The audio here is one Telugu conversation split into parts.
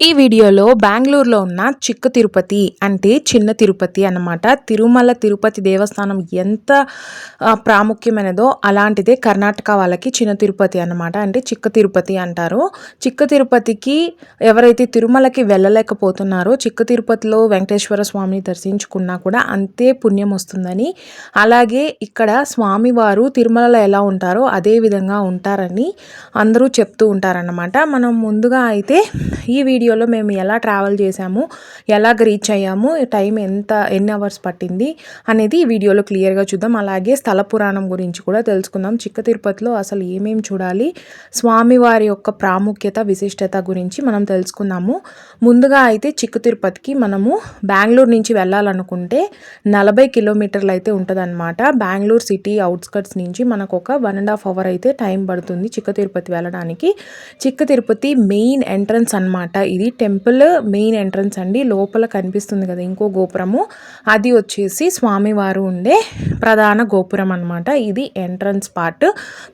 ఈ వీడియోలో బెంగళూరులో ఉన్న చిక్క తిరుపతి అంటే చిన్న తిరుపతి అన్నమాట. తిరుమల తిరుపతి దేవస్థానం ఎంత ప్రాముఖ్యమైనదో అలాంటిదే కర్ణాటక వాళ్ళకి చిన్న తిరుపతి అన్నమాట. అంటే చిక్క తిరుపతి అంటారు. చిక్క తిరుపతికి ఎవరైతే తిరుమలకి వెళ్ళలేకపోతున్నారో చిక్క తిరుపతిలో వెంకటేశ్వర స్వామిని దర్శించుకున్నా కూడా అంతే పుణ్యం వస్తుందని. అలాగే ఇక్కడ స్వామివారు తిరుమలలో ఎలా ఉంటారో అదే విధంగా ఉంటారని అందరూ చెప్తూ ఉంటారన్నమాట. మనం ముందుగా అయితే ఈ వీడియో వీడియోలో మేము ఎలా ట్రావెల్ చేసాము ఎలాగ రీచ్ అయ్యాము టైం ఎంత ఎన్ని అవర్స్ పట్టింది అనేది ఈ వీడియోలో క్లియర్గా చూద్దాం. అలాగే స్థల పురాణం గురించి కూడా తెలుసుకుందాం. చిక్క తిరుపతిలో అసలు ఏమేమి చూడాలి స్వామివారి యొక్క ప్రాముఖ్యత విశిష్టత గురించి మనం తెలుసుకుందాము. ముందుగా అయితే చిక్క తిరుపతికి మనము బెంగళూరు నుంచి వెళ్ళాలనుకుంటే నలభై కిలోమీటర్లు అయితే ఉంటుందన్నమాట. బెంగళూరు సిటీ అవుట్స్కట్స్ నుంచి మనకు ఒక వన్ అండ్ హాఫ్ అవర్ అయితే టైం పడుతుంది చిక్క తిరుపతి వెళ్ళడానికి. చిక్క తిరుపతి మెయిన్ ఎంట్రన్స్ అన్నమాట ఇది టెంపుల్ మెయిన్ ఎంట్రన్స్ అండి. లోపల కనిపిస్తుంది కదా ఇంకో గోపురము. అది వచ్చేసి స్వామివారు ఉండే ప్రధాన గోపురం అన్నమాట. ఇది ఎంట్రన్స్ పార్ట్.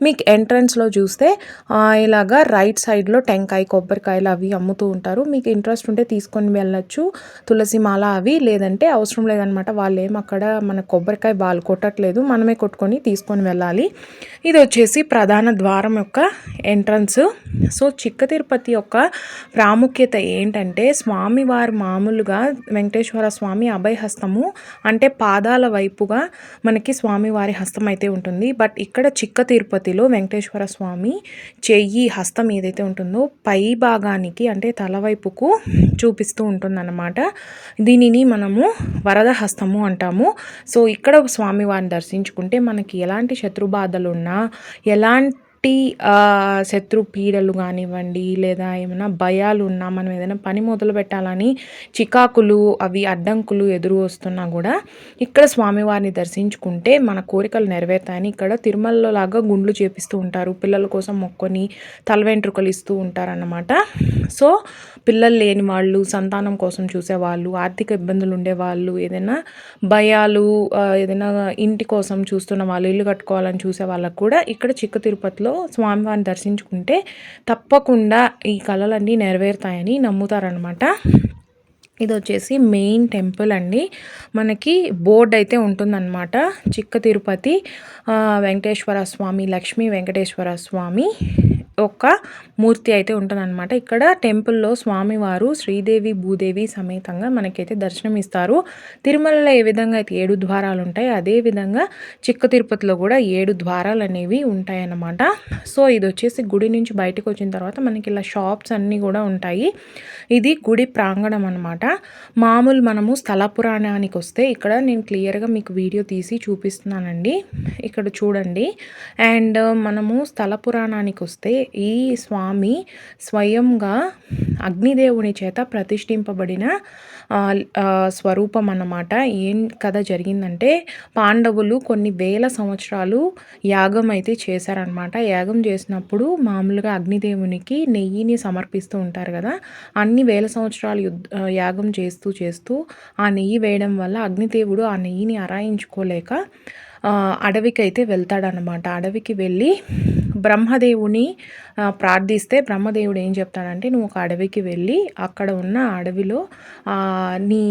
మీకు ఎంట్రన్స్లో చూస్తే ఇలాగా రైట్ సైడ్లో టెంకాయ కొబ్బరికాయలు అవి అమ్ముతూ ఉంటారు. మీకు ఇంట్రెస్ట్ ఉంటే తీసుకొని వెళ్ళొచ్చు. తులసి మాల అవి. లేదంటే అవసరం లేదనమాట వాళ్ళు ఏం అక్కడ మన కొబ్బరికాయ బాలు కొట్టట్లేదు. మనమే కొట్టుకొని తీసుకొని వెళ్ళాలి. ఇది వచ్చేసి ప్రధాన ద్వారం యొక్క ఎంట్రన్స్. సో చిక్క తిరుపతి యొక్క ప్రాముఖ్యత ఏంటంటే స్వామివారు మామూలుగా వెంకటేశ్వర స్వామి అభయ హస్తము అంటే పాదాల వైపుగా మనకి స్వామివారి హస్తం అయితే ఉంటుంది. బట్ ఇక్కడ చిక్క తిరుపతిలో వెంకటేశ్వర స్వామి చెయ్యి హస్తం ఏదైతే ఉంటుందో పై భాగానికి అంటే తల వైపుకు చూపిస్తూ ఉంటుందన్నమాట. దీనిని మనము వరద హస్తము అంటాము. సో ఇక్కడ స్వామివారిని దర్శించుకుంటే మనకి ఎలాంటి శత్రుబాధలు ఉన్నా ఎలాంటి ఆ, శత్రు పీడలు కానివ్వండి లేదా ఏమైనా భయాలు ఉన్నా మనం ఏదైనా పని మొదలు పెట్టాలని చికాకులు అవి అడ్డంకులు ఎదురు వస్తున్నా కూడా ఇక్కడ స్వామివారిని దర్శించుకుంటే మన కోరికలు నెరవేరుతాయని ఇక్కడ తిరుమలలో లాగా గుండ్లు చేపిస్తూ ఉంటారు. పిల్లల కోసం మొక్కొని తల వెంట్రుకలు ఇస్తూ ఉంటారన్నమాట. సో పిల్లలు లేని వాళ్ళు సంతానం కోసం చూసేవాళ్ళు ఆర్థిక ఇబ్బందులు ఉండేవాళ్ళు ఏదైనా భయాలు ఏదైనా ఇంటి కోసం చూస్తున్న వాళ్ళు ఇల్లు కట్టుకోవాలని చూసే వాళ్ళకు కూడా ఇక్కడ చిక్క తిరుపతిలో స్వామివారిని దర్శించుకుంటే తప్పకుండా ఈ కళలన్నీ నెరవేరుతాయని నమ్ముతారనమాట ఇది వచ్చేసి మెయిన్ టెంపుల్ అండి. మనకి బోర్డు అయితే ఉంటుందన్నమాట. చిక్క తిరుపతి వెంకటేశ్వర స్వామి లక్ష్మీ వెంకటేశ్వర స్వామి ఒక మూర్తి అయితే ఉంటుందన్నమాట. ఇక్కడ టెంపుల్లో స్వామివారు శ్రీదేవి భూదేవి సమేతంగా మనకైతే దర్శనం ఇస్తారు. తిరుమలలో ఏ విధంగా అయితే ఏడు ద్వారాలు ఉంటాయి అదే విధంగా చిక్క తిరుపతిలో కూడా ఏడు ద్వారాలు అనేవి ఉంటాయన్నమాట. సో ఇది వచ్చేసి గుడి నుంచి బయటకు వచ్చిన తర్వాత మనకి ఇలా షాప్స్ అన్నీ కూడా ఉంటాయి. ఇది గుడి ప్రాంగణం అనమాట మామూలు మనము స్థల పురాణానికి వస్తే ఇక్కడ నేను క్లియర్గా మీకు వీడియో తీసి చూపిస్తున్నానండి. ఇక్కడ చూడండి. అండ్ మనము స్థల పురాణానికి వస్తే ఈ స్వామి స్వయంగా అగ్నిదేవుని చేత ప్రతిష్ఠింపబడిన స్వరూపం అన్నమాట. ఏం కథ జరిగిందంటే పాండవులు కొన్ని వేల సంవత్సరాలు యాగం అయితే చేశారనమాట యాగం చేసినప్పుడు మామూలుగా అగ్నిదేవునికి నెయ్యిని సమర్పిస్తూ ఉంటారు కదా. అన్ని వేల సంవత్సరాలు యాగం చేస్తూ చేస్తూ ఆ నెయ్యి వేయడం వల్ల అగ్నిదేవుడు ఆ నెయ్యిని అరాయించుకోలేక అడవికి అయితే వెళ్తాడనమాట అడవికి వెళ్ళి బ్రహ్మదేవుని ప్రార్థిస్తే బ్రహ్మదేవుడు ఏం చెప్తాడంటే నువ్వు ఒక అడవికి వెళ్ళి అక్కడ ఉన్న అడవిలో నీ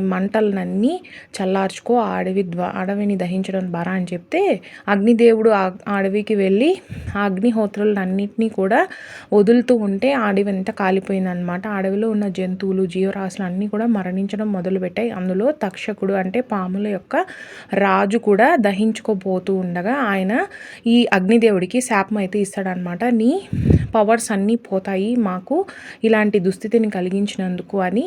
మంటలనన్నీ చల్లార్చుకో ఆ అడవి ద్వా అడవిని దహించడం ద్వారా అని చెప్తే అగ్నిదేవుడు ఆ అడవికి వెళ్ళి ఆ అగ్నిహోత్రులన్నింటినీ కూడా వదులుతూ ఉంటే ఆ అడవి అంతా కాలిపోయిందనమాట అడవిలో ఉన్న జంతువులు జీవరాశులు అన్నీ కూడా మరణించడం మొదలుపెట్టాయి. అందులో తక్షకుడు అంటే పాముల యొక్క రాజు కూడా దహించుకోబోతూ ఉండగా ఆయన ఈ అగ్నిదేవుడికి శా అయితే ఇస్తాడనమాట నీ పవర్స్ అన్నీ పోతాయి మాకు ఇలాంటి దుస్థితిని కలిగించినందుకు అని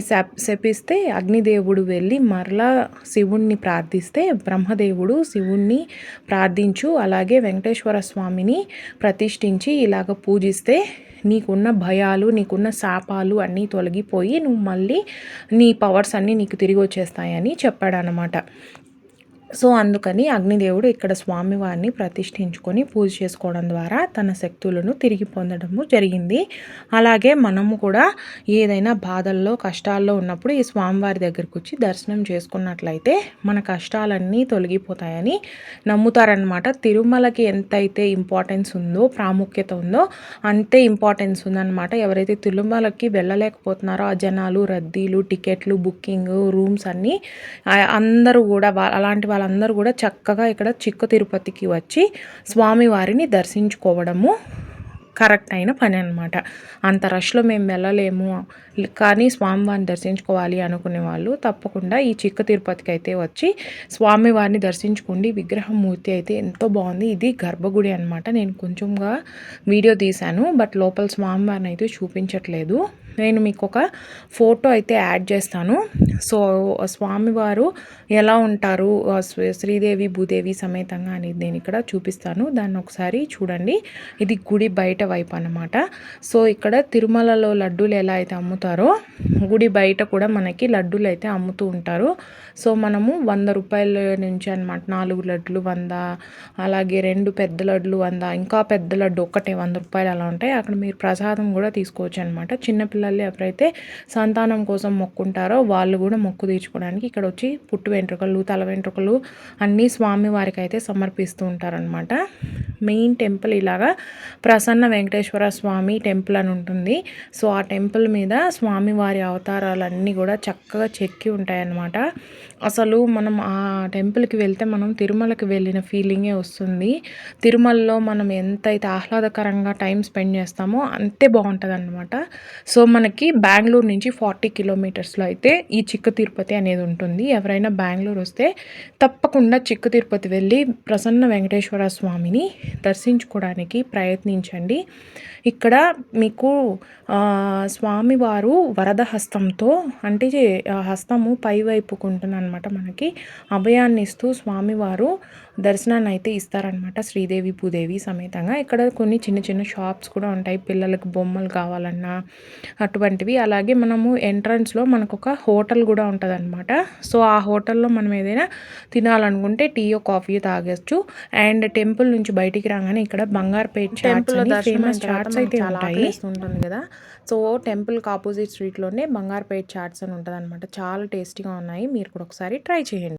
శాప్ శపిస్తే అగ్నిదేవుడు వెళ్ళి మరలా శివుణ్ణి ప్రార్థిస్తే బ్రహ్మదేవుడు శివుణ్ణి ప్రార్థించు అలాగే వెంకటేశ్వర స్వామిని ప్రతిష్ఠించి ఇలాగ పూజిస్తే నీకున్న భయాలు నీకున్న శాపాలు అన్నీ తొలగిపోయి నువ్వు మళ్ళీ నీ పవర్స్ అన్నీ నీకు తిరిగి వచ్చేస్తాయని చెప్పాడనమాట సో అందుకని అగ్నిదేవుడు ఇక్కడ స్వామివారిని ప్రతిష్ఠించుకొని పూజ చేసుకోవడం ద్వారా తన శక్తులను తిరిగి పొందడము జరిగింది. అలాగే మనము కూడా ఏదైనా బాధల్లో కష్టాల్లో ఉన్నప్పుడు ఈ స్వామివారి దగ్గరకు వచ్చి దర్శనం చేసుకున్నట్లయితే మన కష్టాలన్నీ తొలగిపోతాయని నమ్ముతారనమాట తిరుమలకి ఎంతైతే ఇంపార్టెన్స్ ఉందో ప్రాముఖ్యత ఉందో అంతే ఇంపార్టెన్స్ ఉందన్నమాట. ఎవరైతే తిరుమలకి వెళ్ళలేకపోతున్నారో ఆ జనాలు రద్దీలు టికెట్లు బుకింగ్ రూమ్స్ అన్నీ అందరూ కూడా అలాంటి వాళ్ళ వాళ్ళందరూ కూడా చక్కగా ఇక్కడ చిక్క తిరుపతికి వచ్చి స్వామివారిని దర్శించుకోవడము కరెక్ట్ అయిన పని అనమాట అంత రష్లో మేము వెళ్ళలేము. కానీ స్వామివారిని దర్శించుకోవాలి అనుకునే వాళ్ళు తప్పకుండా ఈ చిక్క తిరుపతికి అయితే వచ్చి స్వామివారిని దర్శించుకోండి. విగ్రహం మూర్తి అయితే ఎంతో బాగుంది. ఇది గర్భగుడి అనమాట నేను కొంచెంగా వీడియో తీశాను బట్ లోపల స్వామివారిని అయితే చూపించట్లేదు. నేను మీకు ఒక ఫోటో అయితే యాడ్ చేస్తాను. సో స్వామివారు ఎలా ఉంటారు? శ్రీదేవి భూదేవి సమేతంగా అనేది నేను ఇక్కడ చూపిస్తాను. దాన్ని ఒకసారి చూడండి. ఇది గుడి బయట వైపు అనమాట సో ఇక్కడ తిరుమలలో లడ్డూలు ఎలా అయితే అమ్ముతారు గుడి బయట కూడా మనకి లడ్డూలు అయితే అమ్ముతూ ఉంటారు. సో మనము వంద రూపాయల నుంచి అనమాట నాలుగు లడ్లు వంద అలాగే రెండు పెద్ద లడ్లు వంద ఇంకా పెద్ద లడ్డు ఒక్కటే వంద రూపాయలు అలా ఉంటాయి. అక్కడ మీరు ప్రసాదం కూడా తీసుకోవచ్చు అనమాట చిన్నపిల్లలు ఎవరైతే సంతానం కోసం మొక్కుంటారో వాళ్ళు కూడా మొక్కు తీర్చుకోవడానికి ఇక్కడ వచ్చి పుట్టు వెంట్రుకలు తల వెంట్రుకలు అన్నీ స్వామి వారికి అయితే సమర్పిస్తూ ఉంటారనమాట మెయిన్ టెంపుల్ ఇలాగా ప్రసన్న వెంకటేశ్వర స్వామి టెంపుల్ అని ఉంటుంది. సో ఆ టెంపుల్ మీద స్వామివారి అవతారాలన్నీ కూడా చక్కగా చెక్కి ఉంటాయన్నమాట. అసలు మనం ఆ టెంపుల్కి వెళ్తే మనం తిరుమలకి వెళ్ళిన ఫీలింగే వస్తుంది. తిరుమలలో మనం ఎంతైతే ఆహ్లాదకరంగా టైం స్పెండ్ చేస్తామో అంతే బాగుంటుంది అనమాట సో మనకి బెంగళూరు నుంచి ఫార్టీ కిలోమీటర్స్లో అయితే ఈ చిక్క తిరుపతి అనేది ఉంటుంది. ఎవరైనా బెంగళూరు వస్తే తప్పకుండా చిక్క తిరుపతి వెళ్ళి ప్రసన్న వెంకటేశ్వర స్వామిని దర్శించుకోవడానికి ప్రయత్నించండి. ఇక్కడ మీకు స్వామివారు వరద హస్తంతో అంటే హస్తము పైవైపుకుంటున్న అనమాట మనకి. అభయాన్ని ఇస్తూ స్వామివారు దర్శనాన్ని అయితే ఇస్తారనమాట శ్రీదేవి భూదేవి సమేతంగా. ఇక్కడ కొన్ని చిన్న చిన్న షాప్స్ కూడా ఉంటాయి. పిల్లలకు బొమ్మలు కావాలన్నా అటువంటివి. అలాగే మనము ఎంట్రన్స్లో మనకు ఒక హోటల్ కూడా ఉంటుంది అనమాట సో ఆ హోటల్లో మనం ఏదైనా తినాలనుకుంటే టీయో కాఫీ తాగొచ్చు. అండ్ టెంపుల్ నుంచి బయటికి రాగానే ఇక్కడ బంగారుపేట చాట్స్ ఫేమస్ చాట్స్ అయితే ఉంటాయి. ఉంటుంది కదా. సో టెంపుల్కి ఆపోజిట్ స్ట్రీట్లోనే బంగారుపేట చాట్స్ అని ఉంటుంది అనమాట చాలా టేస్టీగా ఉన్నాయి. మీరు కూడా ఒకసారి ట్రై చేయండి.